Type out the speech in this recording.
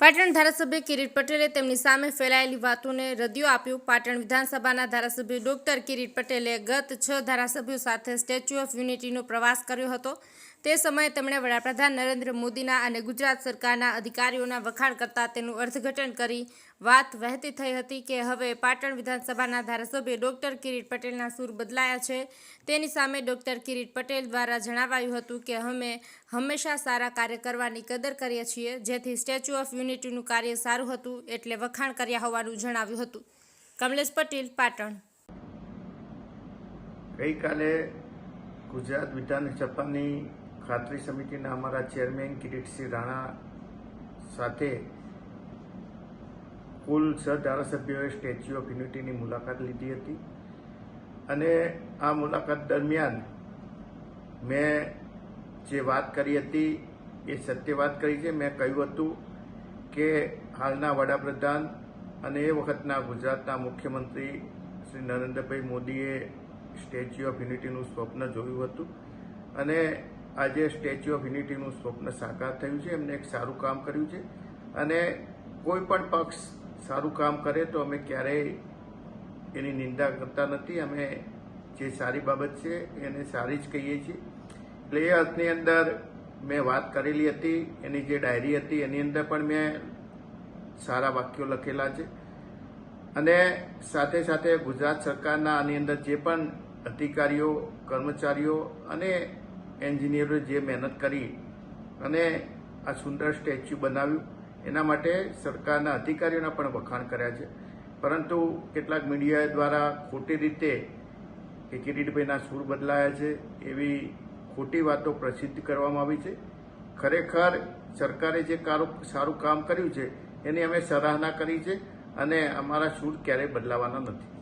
પાટણ ધારાસભ્ય કિરીટ પટેલે તેમની સામે ફેલાયેલી વાતોને રદિયો આપ્યું. પાટણ વિધાનસભાના ધારાસભ્ય ડોક્ટર કિરીટ પટેલે ગત છ ધારાસભ્યો સાથે સ્ટેચ્યુ ઓફ યુનિટીનો પ્રવાસ કર્યો હતો. તે સમયે તેમણે વડાપ્રધાન નરેન્દ્ર મોદીના અને ગુજરાત સરકારના અધિકારીઓના વખાણ કરતા તેનું અર્થઘટન કરી વાત વહેતી થઈ હતી કે હવે પાટણ વિધાનસભાના ધારાસભ્ય ડોક્ટર કિરીટ પટેલના સૂર બદલાયા છે. તેની સામે ડોક્ટર કિરીટ પટેલ દ્વારા જણાવાયું હતું કે અમે હંમેશા સારા કાર્ય કરવાની કદર કરીએ છીએ, જેથી સ્ટેચ્યુ ઓફ યુનિટીનું કાર્ય સારું હતું એટલે વખાણ કર્યા હોવાનું જણાવ્યું હતું. કમલેશ પટેલ, પાટણ. ગઈકાલે ગુજરાત વિધાનસભાની ખાતરી સમિતિના અમારા ચેરમેન કિરીટસિંહ રાણા સાથે કુલ છ ધારાસભ્યોએ સ્ટેચ્યુ ઓફ યુનિટીની મુલાકાત લીધી હતી. અને આ મુલાકાત દરમિયાન મેં જે વાત કરી હતી એ સત્ય વાત કરી છે. મેં કહ્યું હતું કે હાલના વડાપ્રધાન અને એ વખતના ગુજરાતના મુખ્યમંત્રી શ્રી નરેન્દ્રભાઈ મોદીએ સ્ટેચ્યુ ઓફ યુનિટીનું સ્વપ્ન જોયું હતું. અને આજે સ્ટેચ્યુ ઓફ યુનિટીનું સ્વપ્ન સાકાર થયું છે. એમને એક સારું કામ કર્યું છે. અને કોઈ પણ પક્ષ સારું કામ કરે તો અમે ક્યારેય એની નિંદા કરતા નથી. અમે જે સારી બાબત છે એને સારી જ કહીએ છીએ. એટલે એ અર્થની અંદર મેં વાત કરેલી હતી, એની જે ડાયરી હતી, એની અંદર પણ મેં સારા વાક્યો લખેલા છે. અને સાથે સાથે ગુજરાત સરકારના આની અંદર જે પણ અધિકારીઓ, કર્મચારીઓ અને એન્જિનિયરોએ જે મહેનત કરી અને આ સુંદર સ્ટેચ્યુ બનાવ્યું એના માટે સરકારના અધિકારીઓના પણ વખાણ કર્યા છે. પરંતુ કેટલાક મીડિયા દ્વારા ખોટી રીતે કે કિરીટભાઈના સૂર બદલાયા છે એવી ખોટી વાતો પ્રસિદ્ધ કરવામાં આવી છે. ખરેખર સરકારે જે સારું કામ કર્યું છે, એની અમે સરાહના કરી છે અને અમારા સૂર ક્યારેય બદલાવાના નથી.